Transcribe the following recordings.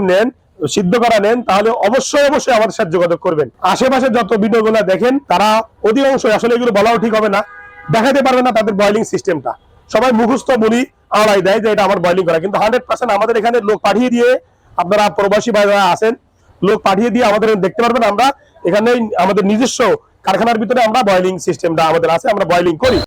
নেন, সিদ্ধ করা নেন, তাহলে অবশ্যই অবশ্যই আমাদের সাথে যোগাযোগ করবেন। আশেপাশে যত ভিডিওগুলো দেখেন, তারা অধিকাংশ আসলে এগুলো বলাও ঠিক হবে না, দেখাতে পারবে না তাদের বয়লিং সিস্টেমটা সবাই মুখস্থ বলি আড়াই দেয় যে এটা আমার বয়লিং করা। কিন্তু হান্ড্রেড পার্সেন্ট আমাদের এখানে লোক পাঠিয়ে দিয়ে আপনারা প্রবাসী ভাইরা আছেন, লোক পাঠিয়ে দিয়ে আমাদের দেখতে পারবেন আমরা। এখানে আমাদের নিজস্ব কারখানার ভিতরে আমরা বয়লিং সিস্টেমটা আমাদের আছে, আমরা বয়লিং করি।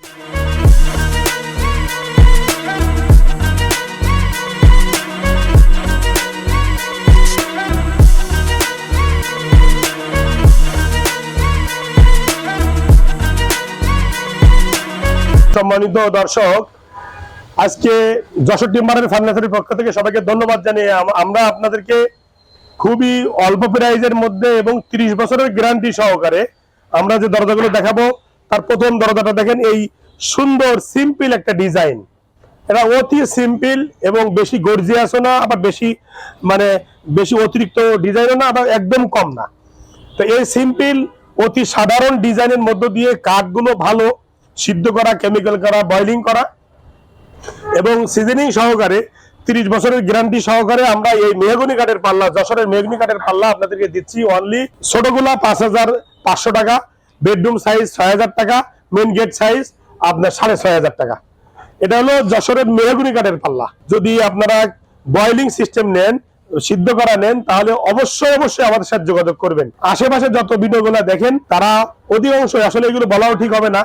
সম্মানিত দর্শক, আজকে যশোর টিম্বারের ফার্নিচারের পক্ষ থেকে সবাইকে ধন্যবাদ জানিয়ে আমরা আপনাদেরকে খুবই অল্প প্রাইজের মধ্যে এবং 30 বছরের গ্যারান্টি সহকারে আমরা যে দরজাগুলো দেখাবো, তার প্রথম দরজাটা দেখেন, এই সুন্দর সিম্পল একটা ডিজাইন এটা অতি সিম্পল এবং বেশি গর্জিয়াসও না, আবার বেশি মানে বেশি অতিরিক্ত ডিজাইনও না, আবার একদম কম না। তো এই সিম্পল অতি সাধারণ ডিজাইনের মধ্য দিয়ে কাঠগুলো ভালো সিদ্ধ করা কেমিক্যাল করা বয়লিং করা এবং সিজনিং সহকারে তিরিশ বছরের গ্যারান্টি সহকারে আমরা এই মেহগনি কাঠের পাল্লা, যশোরের মেহগনি কাঠের পাল্লা আপনাদেরকে দিচ্ছি অনলি ছোটগুলা পাঁচ হাজার পাঁচশো টাকা বেডরুম সাইজ ছয় হাজার টাকা মেন গেট সাইজ আপনার সাড়ে ছয় হাজার টাকা। এটা হলো যশোরের মেহগুনি কাঠের পাল্লা। যদি আপনারা বয়লিং সিস্টেম নেন, সিদ্ধ করা নেন, তাহলে অবশ্যই অবশ্যই আমাদের সাথে যোগাযোগ করবেন। আশেপাশে যত ভিডিওগুলো দেখেন, তারা অধিকাংশ আসলে এগুলো বলাও ঠিক হবে না।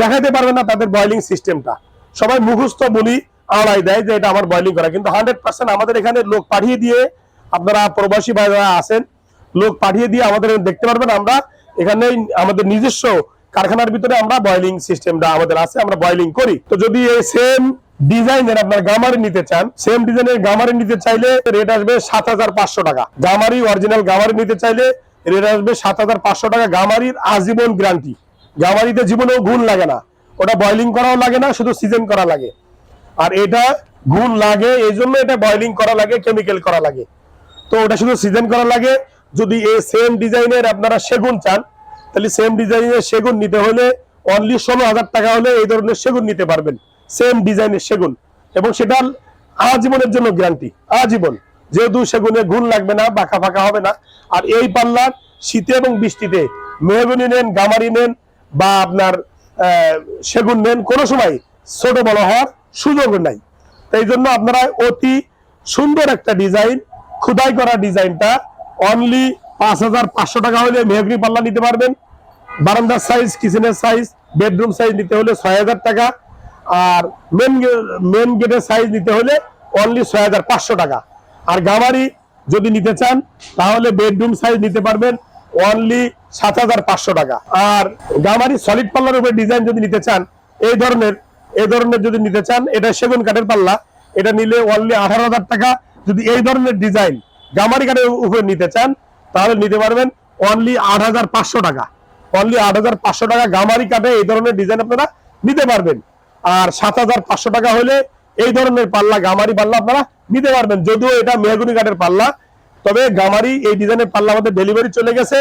দেখাতে পারবে না তাদের বয়লিং সিস্টেমটা সবাই মুখস্থ বলি আড়াই দেয় যে এটা আমার বয়লিং করা। কিন্তু হান্ড্রেড পার্সেন্ট আমাদের এখানে লোক পাঠিয়ে দিয়ে আপনারা প্রবাসী ভাইরা আছেন, লোক পাঠিয়ে দিয়ে আমাদের দেখতে পারবেন আমরা এখানে আমাদের নিজস্ব কারখানার ভিতরে আমরা বয়লিং সিস্টেমটা আমাদের আছে, আমরা বয়লিং করি। তো যদি এই সেম ডিজাইনের আপনার গামারি নিতে চান সেম ডিজাইনের গামারি নিতে চাইলে রেট আসবে সাত হাজার পাঁচশো টাকা। গামারি অরিজিনাল গামারি নিতে চাইলে রেট আসবে সাত হাজার পাঁচশো টাকা গামারির আজীবন গ্যারান্টি গামারিতে জীবনেও গুণ লাগে না। ওটা বয়লিং করাও লাগে না, শুধু সিজন করা লাগে। আর এটা গুণ লাগে এই জন্য এটা বয়লিং করা লাগে কেমিক্যাল করা লাগে। তো ওটা শুধু সিজন করা লাগে। যদি এই সেম ডিজাইনের আপনারা সেগুন চান, তাহলে সেম ডিজাইনের সেগুন নিতে হলে অনলি ষোলো হাজার টাকা হলে এই ধরনের সেগুন নিতে পারবেন। সেম ডিজাইনের সেগুন। এবং সেটা আজীবনের জন্য গ্যারান্টি আজীবন। যেহেতু সেগুনে গুণ লাগবে না, বাঁকা ফাঁকা হবে না। আর এই পাল্লার শীতে এবং বৃষ্টিতে মেহগুনি নেন, গামারি নেন বা আপনার সেগুন নেন কোনো সময় ছোট বড় হওয়ার সুযোগ নাই। এই জন্য আপনারা অতি সুন্দর একটা ডিজাইন, খুদাই করা ডিজাইনটা অনলি পাঁচ হাজার পাঁচশো টাকা হলে মেহগনি পাল্লা নিতে পারবেন। বারান্দার সাইজ কিচেনের সাইজ বেডরুম সাইজ নিতে হলে ছয় হাজার টাকা আর মেন মেন গেটের সাইজ নিতে হলে অনলি ছয় হাজার পাঁচশো টাকা। আর গামারি যদি নিতে চান, তাহলে বেডরুম সাইজ নিতে পারবেন। অনলি সাত হাজার পাঁচশো টাকা। আর গামারি সলিড পাল্লার উপরে ডিজাইন যদি নিতে চান, এই ধরনের এই ধরনের যদি নিতে চান, এটা সেগুন কাঠের পাল্লা, এটা নিলে অনলি আঠারো হাজার টাকা। যদি এই ধরনের ডিজাইন গামারি কাঠের উপরে নিতে চান, তাহলে নিতে পারবেন অনলি আট হাজার পাঁচশো টাকা। অনলি আট হাজার পাঁচশো টাকা গামারি কাঠে এই ধরনের ডিজাইন আপনারা নিতে পারবেন। আর সাত হাজার পাঁচশো টাকা হলে এই ধরনের পাল্লা, গামারি পাল্লা আপনারা নিতে পারবেন। যদিও এটা মেহগুনি কাঠের পাল্লা তবে গামারি এই ডিজাইনের পাল্লা আমাদের ডেলিভারি চলে গেছে।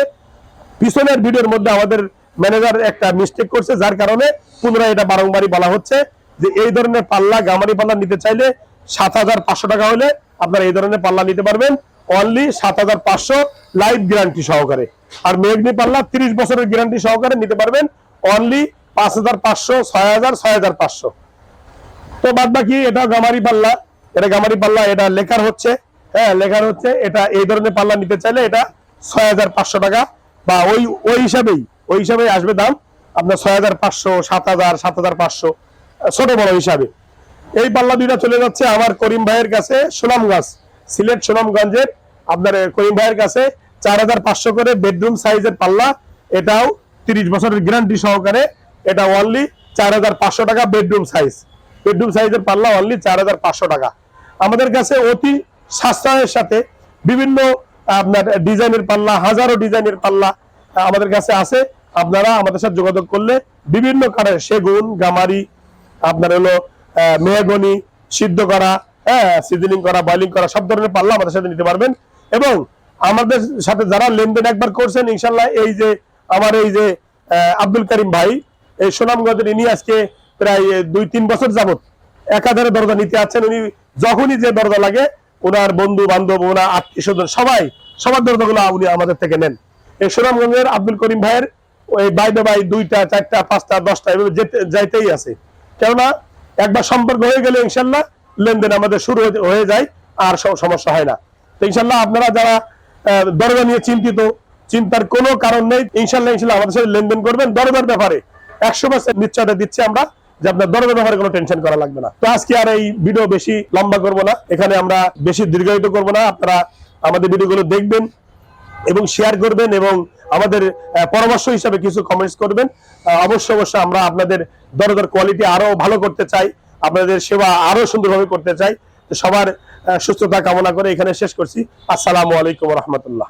পিছনের ভিডিওর মধ্যে আমাদের ম্যানেজার একটা মিস্টেক করছে, যার কারণে পুনরায় এটা বারংবারই বলা হচ্ছে যে এই ধরনের পাল্লা, গামারি পাল্লা নিতে চাইলে সাত হাজার পাঁচশো টাকা হলে আপনারা এই ধরনের পাল্লা নিতে পারবেন। অনলি সাত হাজার পাঁচশো লাইফ গ্যারান্টি সহকারে। আর মেঘনি পাল্লা তিরিশ বছরের গ্যারান্টি সহকারে নিতে পারবেন। অনলি পাঁচ হাজার পাঁচশো, ছয় হাজার ছয় হাজার পাঁচশো। তো বাদ বাকি এটা গামারি পাল্লা, এটা গামারি পাল্লা, এটা লেখার হচ্ছে। হ্যাঁ লেখার হচ্ছে এটা এই ধরনের পাল্লা নিতে চাইলে এটা ছয় হাজার পাঁচশো টাকা বা ওই ওই হিসাবেই ওই হিসাবেই আসবে দাম আপনার ছয় হাজার পাঁচশো, সাত হাজার সাত হাজার পাঁচশো, ছোট বড় হিসাবে। এই পাল্লা দুইটা চলে যাচ্ছে আমার করিম ভাইয়ের কাছে সুনামগঞ্জ, সিলেট সুনামগঞ্জের, আপনার করিম ভাইয়ের কাছে চার হাজার পাঁচশো করে বেডরুম সাইজের পাল্লা। এটাও তিরিশ বছরের গ্যারান্টি সহকারে, এটা অনলি চার হাজার পাঁচশো টাকা বেডরুম সাইজ বেডরুম সাইজের পাল্লা অনলি চার হাজার পাঁচশো টাকা। আমাদের কাছে অতি সাশ্রয়ের সাথে বিভিন্ন, আপনার ডিজাইনের পাল্লা, হাজারো ডিজাইনের পাল্লা আমাদের কাছে আছে। আপনারা আমাদের সাথে যোগাযোগ করলে বিভিন্ন কাঠের সেগুন, গামারি, আপনার হলো মেহগনি, সিদ্ধ করা হ্যাঁ সিজনিং করা বয়লিং করা, সব ধরনের পাল্লা আমাদের সাথে নিতে পারবেন। এবং আমাদের সাথে যারা লেনদেন একবার করছেন ইনশাল্লাহ এই যে আমার এই যে আব্দুল করিম ভাই, এই সুনামগঞ্জের ইনি আজকে প্রায় দুই তিন বছর যাবত একাধারে দরজা নিতে আছেন। উনি যখনই যে দরজা লাগে ওনার বন্ধু, বান্ধব, ওনার আত্মীয় স্বজন, সবাই, সবার দরদাগুলো উনি আমাদের থেকে নেন। এই সুনামগঞ্জের আব্দুল করিম ভাইয়ের ওই বাইদে বাই দুইটা, চারটা, পাঁচটা, দশটা, এভাবে যেতে, যাইতেই আছে। কেননা, একবার সম্পর্ক হয়ে গেলে ইনশাল্লাহ লেনদেন আমাদের শুরু হয়ে- যায়, আর সমস্যা হয় না। তো ইনশাল্লাহ আপনারা যারা দরজা নিয়ে চিন্তিত, চিন্তার কোনো কারণ নেই, ইনশাল্লাহ ইনশাল্লাহ আমাদের সাথে লেনদেন করবেন। দরজার ব্যাপারে একশো পার্সেন্ট নিশ্চয়তা দিচ্ছি আমরা। যে আপনার দরজার ব্যাপারে কোনো টেনশন করা লাগবে না। তো আজকে আর এই ভিডিও বেশি লম্বা করব না। এখানে আমরা বেশি দীর্ঘায়িত করব না। আপনারা আমাদের ভিডিওগুলো দেখবেন এবং শেয়ার করবেন এবং আমাদের পরামর্শ হিসাবে কিছু কমেন্টস করবেন। অবশ্য অবশ্যই আমরা আপনাদের দরদার কোয়ালিটি আরও ভালো করতে চাই। আপনাদের সেবা আরও সুন্দরভাবে করতে চাই। সবার সুস্থতা কামনা করে এখানে শেষ করছি। আসসালামু আলাইকুম রহমতুল্লাহ।